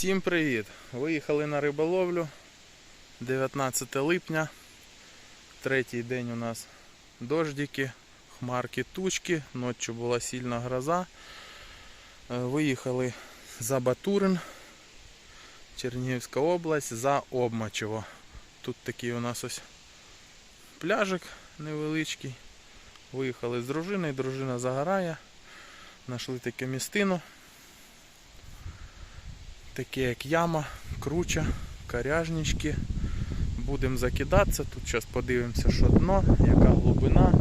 Всім привіт! Виїхали на риболовлю 19 липня. Третій день у нас дождики, хмарки, тучки, ночі була сильна гроза. Е, Виїхали за Батурин, Чернігівська область, за Обмачево. Тут такий у нас ось пляжик невеличкий. Виїхали з дружиною, дружина загорає. Знайшли таке містину таке як яма, круча, коряжнички. Будемо закидатися. Тут зараз подивимося, що дно, яка глибина.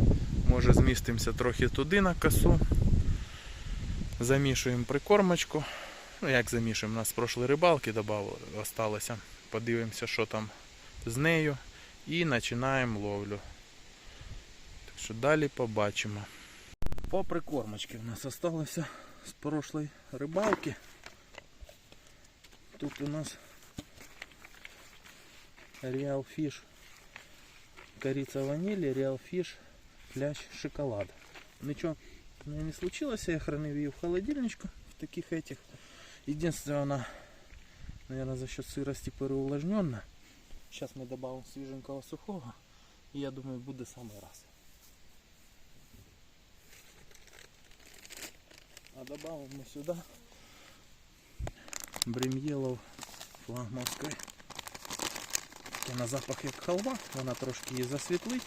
Може змістимося трохи туди на косу. Замішуємо прикормочку. Ну як замішуємо, у нас з прошлої рибалки осталося. Подивимося, що там з нею. І починаємо ловлю. Так що далі побачимо. По прикормочці у нас залишилося з прошлої рибалки. Тут у нас Real Fish корица ванили, Real Fish пляж шоколад. Ничего у меня не случилось, я хранив ее в холодильничку в таких этих. Единственное, она, наверное, за счет сырости переувлажненная. Сейчас мы добавим свеженького сухого. И я думаю, будет самый раз. А добавим мы сюда Брем'єлов флагманський. Таке на запах як халва, вона трошки її засвітлить.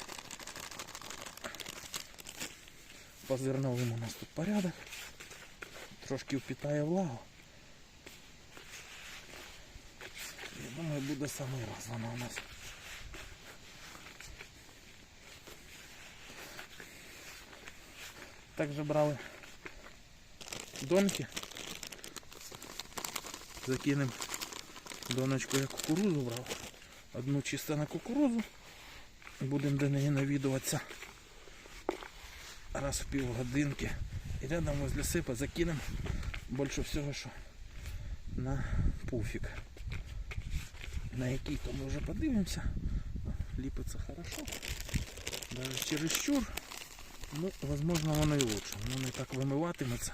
По зерновим у нас тут порядок. Трошки впітає влагу. Я думаю, буде самий раз вона у нас. Также брали донки. Закинем доночку я кукурузу брав. Одну чисто на кукурузу. Будемо до неї навідуватися раз в півгодинки. І рядом возле сипа закинемо більше всього, що на пуфік. На який то ми вже подивимося. Ліпиться хорошо. Даже чересчур. Ну, возможно, воно і лучше. Воно не так вимиватиметься,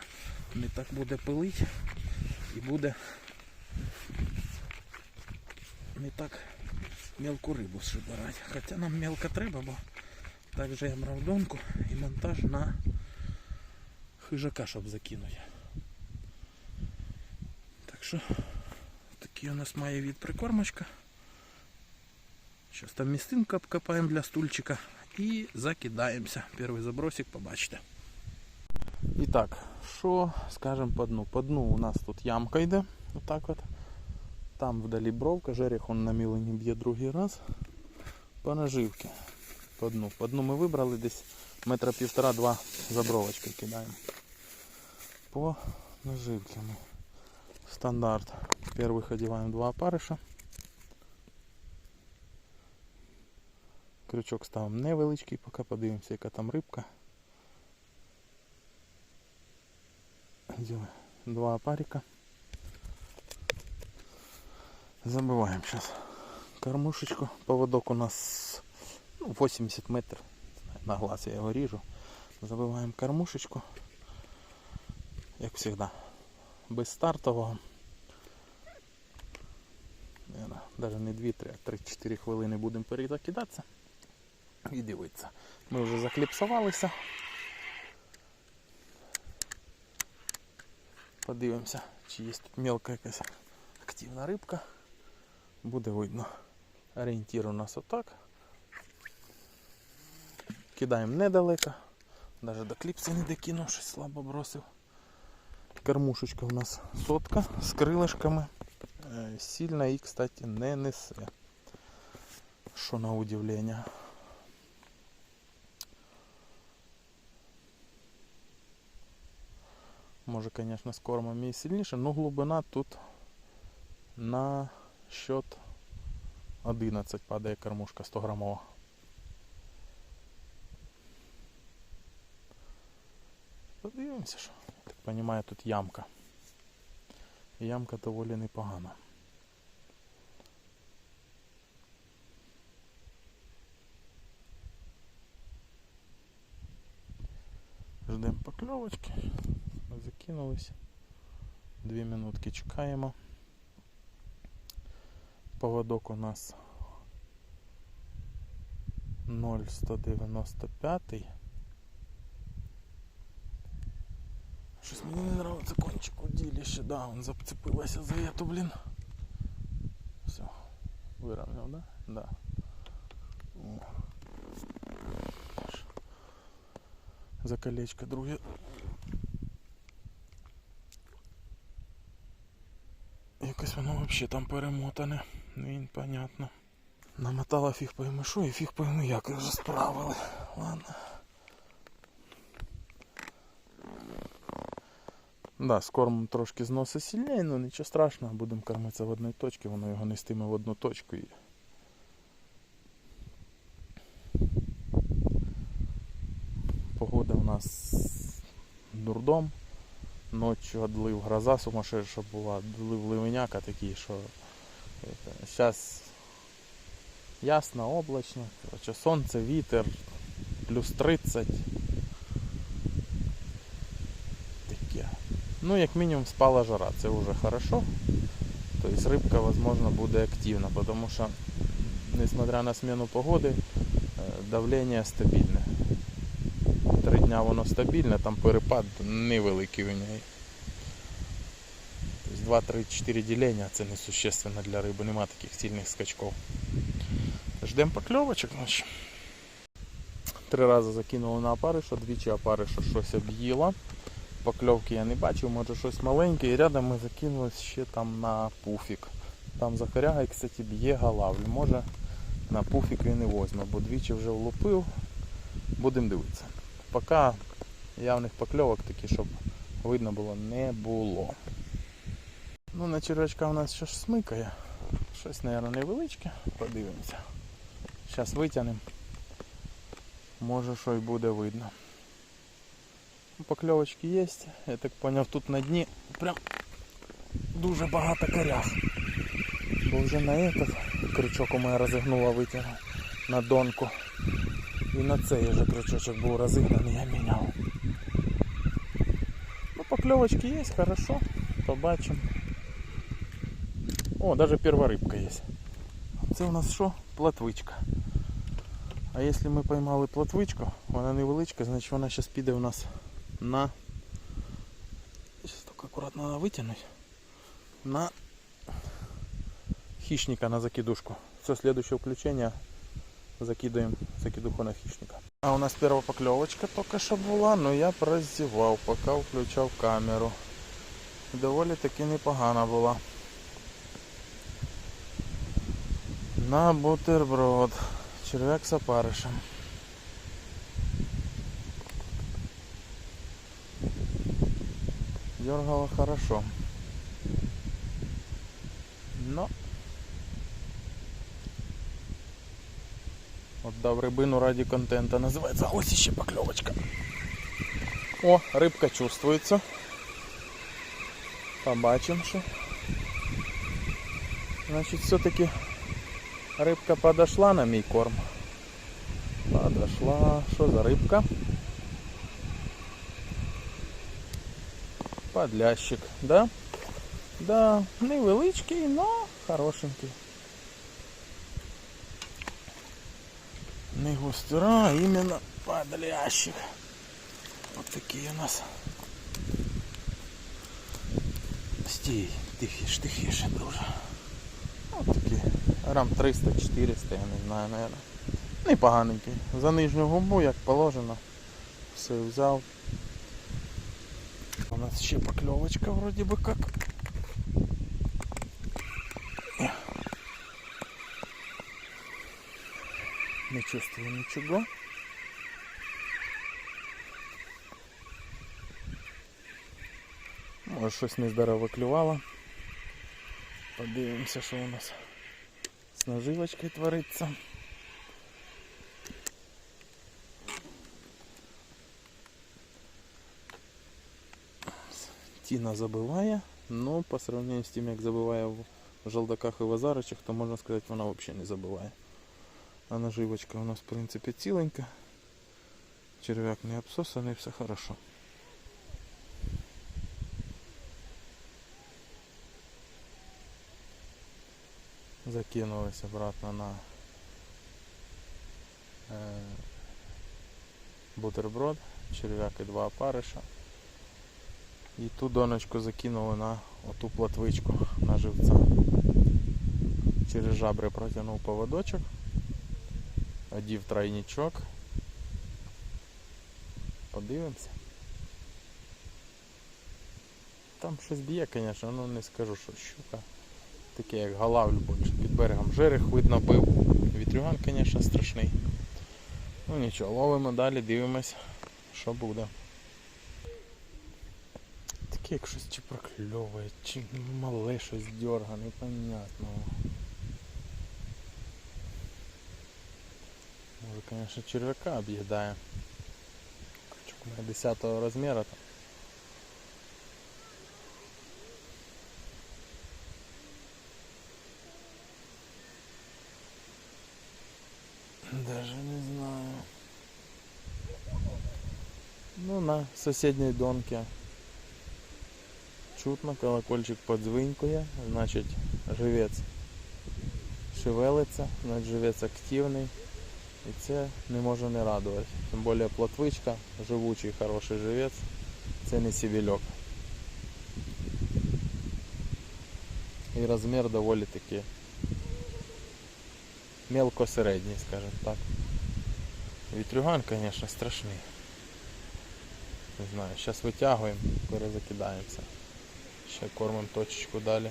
не так буде пилить і буде не так мелку рибу шибирати. Хоча нам мелко треба, бо також я брав донку і монтаж на хижака, щоб закинути. Так що такий у нас має від прикормочка. Зараз там містинку обкопаємо для стульчика і закидаємося. Перший забросик побачите. І так, що скажемо по дну? По дну у нас тут ямка йде. Отак от. Там вдалі бровка, жерех он на мілені б'є другий раз. По наживки. По дну. По дну ми вибрали десь метра півтора-два забровочки кидаємо. По наживки ми. Стандарт. Первых одеваем два опариша. Крючок ставимо невеличкий, поки подивимося, яка там рибка. Два опарика. Забиваємо зараз кормушечку. Поводок у нас ну, 80 метрів. На глаз я його ріжу. Забиваємо кормушечку. Як завжди. Без стартового. Навіть не 2-3, а 3-4 хвилини будемо перезакидатися. І дивитися. Ми вже закліпсувалися. Подивимося, чи є тут мелка якась активна рибка. Буде видно. Орієнтір у нас отак. Кидаємо недалеко. Навіть до кліпси не докинув, щось слабо бросив. Кормушечка у нас сотка з крилишками. Е, Сильно її, кстати, не несе. Що на удивлення. Може, звісно, з кормом і сильніше, але глибина тут на счет 11 падає кормушка 100 грамова. Подивимося, що. Так розумію, тут ямка. Ямка доволі непогана. Ждемо покльовочки. Закинулись. Дві минутки чекаємо. Поводок у нас 0,195. Щось мені не нравиться кончик удилище, да, он зацепилася за эту, блін. Все, вирівняв, да? Да. О. За колечко друге. Якось воно взагалі там перемотане. Ну, понятно. Намотала фіг пойми що і фіг пойми як вже справили. Ладно. Да, з кормом трошки зносить сильніше, але нічого страшного, будемо кормитися в одній точці, воно його нестиме в одну точку і. Погода у нас дурдом. Ночью одлив гроза сумасшедша була, одлив ливеняка такий, що зараз ясно, облачно, короче, сонце, вітер, плюс 30. Таке. Ну, як мінімум спала жара, це вже хорошо. Тобто рибка, возможно, буде активна, тому що, несмотря на зміну погоди, е, давлення стабільне. Три дня воно стабільне, там перепад невеликий у неї. Тобто 2-3-4 ділення це несущественно для риби, нема таких сильних скачків. Ждемо покльовочок, значить. Три рази закинули на опариша, двічі опариша щось об'їла. Покльовки я не бачив, може щось маленьке. І рядом ми закинули ще там на пуфік. Там Захаряга, кстати, б'є галавлю. Може на пуфік і не возьме, бо двічі вже влупив. Будемо дивитися. Поки явних покльовок такі, щоб видно було, не було. Ну, на червячка у нас щось смикає. Щось, мабуть, невеличке. Подивимося. Зараз витягнемо. Може що й буде видно. Ну, Покльовочки є. Я так зрозумів, тут на дні прям дуже багато корях. Бо вже на этот крючок у мене розігнула витягнув на донку. І на цей вже крючочок був розігнаний, я міняв. Ну, покльовочки є, хорошо. Побачимо. О, даже перша рибка є. Це у нас що? Платвичка. А якщо ми поймали платвичку, вона невеличка, значить вона зараз піде у нас на... Зараз тільки акуратно треба витягнути. На хищника на закидушку. Все, следующее включение закидываем закидуху на хищника. А у нас первая поклевочка только что была, но я прозевал, пока включав камеру. Доволі таки непогана була. На бутерброд. Червяк з опаришем. Дергало хорошо. Но Отдав рибину раді контента. Називається ось іще покльовочка. О, рибка чувствується. Побачимо, що. Значить, все-таки рибка подошла на мій корм. Подошла. Що за рибка? Подлящик, да? Да, невеличкий, но хорошенький. Не густера, а именно подлящик. Вот такие у нас. Стій, тихіше, тихіше дуже. Ось такі. Грам 300-400, я не знаю, наверное. Непоганенький. За нижню губу, як положено. Все взяв. У нас ще покльовочка вроде бы как. Не чувствую нічого. Може щось нездорово клювало. Подивимося, що у нас з наживочкою твориться. Тіна забиває, но по сравнению з тим, як забиває в желдаках і в азаричах, то можна сказати, вона взагалі не забиває. А наживочка у нас в принципі ціленька. Черв'як не обсосаний, все хорошо. Закинулись обратно на е, бутерброд, черв'як і два опариша. І ту доночку закинули на оту платвичку на живця. Через жабри протягнув поводочок, одів тройничок. Подивимося. Там щось б'є, звісно, ну не скажу, що щука. Таке як галавлю більше берегом. Жерех видно бив. Вітрюган, звісно, страшний. Ну нічого, ловимо далі, дивимось, що буде. Таке як щось чи прокльовує, чи мале щось дьорга, непонятно. Може, звісно, черв'яка об'їдає. Крючок мене 10 розміру там. Даже не знаю. Ну, на соседней донке. Чутно, колокольчик подзвинькує, значить живець шевелиться, значить живець активний. І це не може не радувати. Тим більше плотвичка, живучий хороший живець, це не сівільок. І розмір доволі таки мелко середній, скажімо так. Вітрюган, звісно, страшний. Не знаю, зараз витягуємо, перезакидаємося. Ще кормимо точечку далі.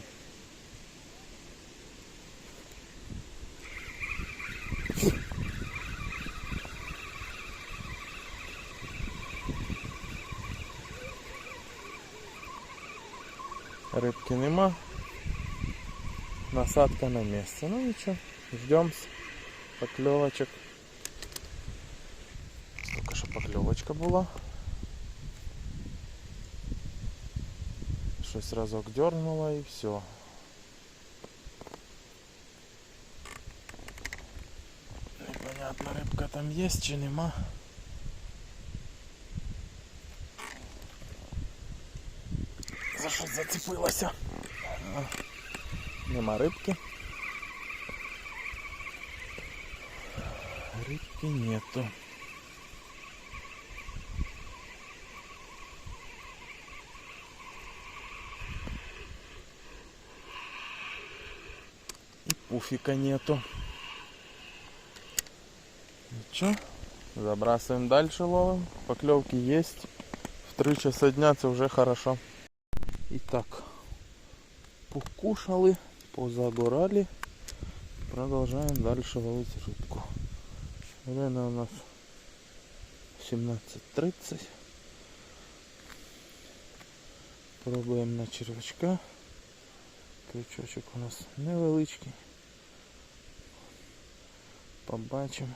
Рибки нема. Насадка на місці. Ну нічого, ждем покльовочок. Тільки що покльовочка була. Щось разок дернула і все. Непонятно, рибка там є чи нема. За що зацепилася? А, Нема рибки. Рибки нету. И пуфика нету. Ничего. Забрасываем дальше ловим. Поклевки есть. В 3 часа дня це вже хорошо. І так, покушали, позагорали. Продолжаем дальше ловить рыбку. Время у нас 17.30. Пробуємо на червячка. Крючочок у нас невеличкий. Побачимо.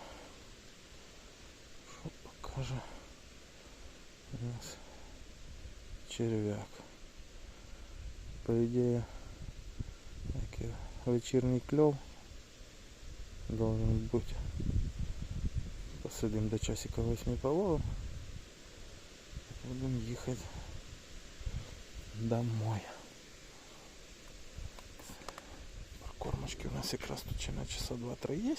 Що покаже у нас черв'як. По идее, такий вечірній кльов должен быть. Посидим до часика 8 половин. Будем ехать домой. Прокормочки у нас якраз тут ще на часа 2-3 є.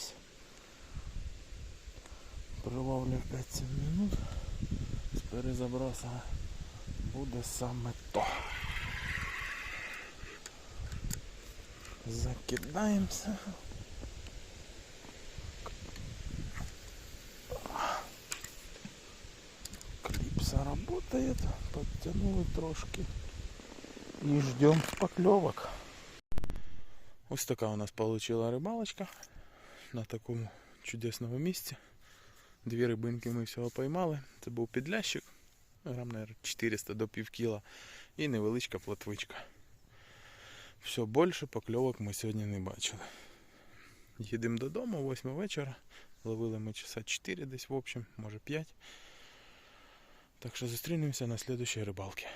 Приловлю 5-7 минут. З перезаброса буде саме то. Закидаемся. Работает. Подтянули трошки. И ждем поклевок. Ось така у нас получила рибалочка на такому чудесному місці. Дві рибинки ми всього поймали. Це був підлящик, грам, наверное, 400 до пів кіла і невеличка плотвичка. Все, більше покльовок ми сьогодні не бачили. Їдемо додому, 8 вечора. Ловили ми часа 4 десь в общем, може 5. Так що зустрінемося на слідущій рибалці.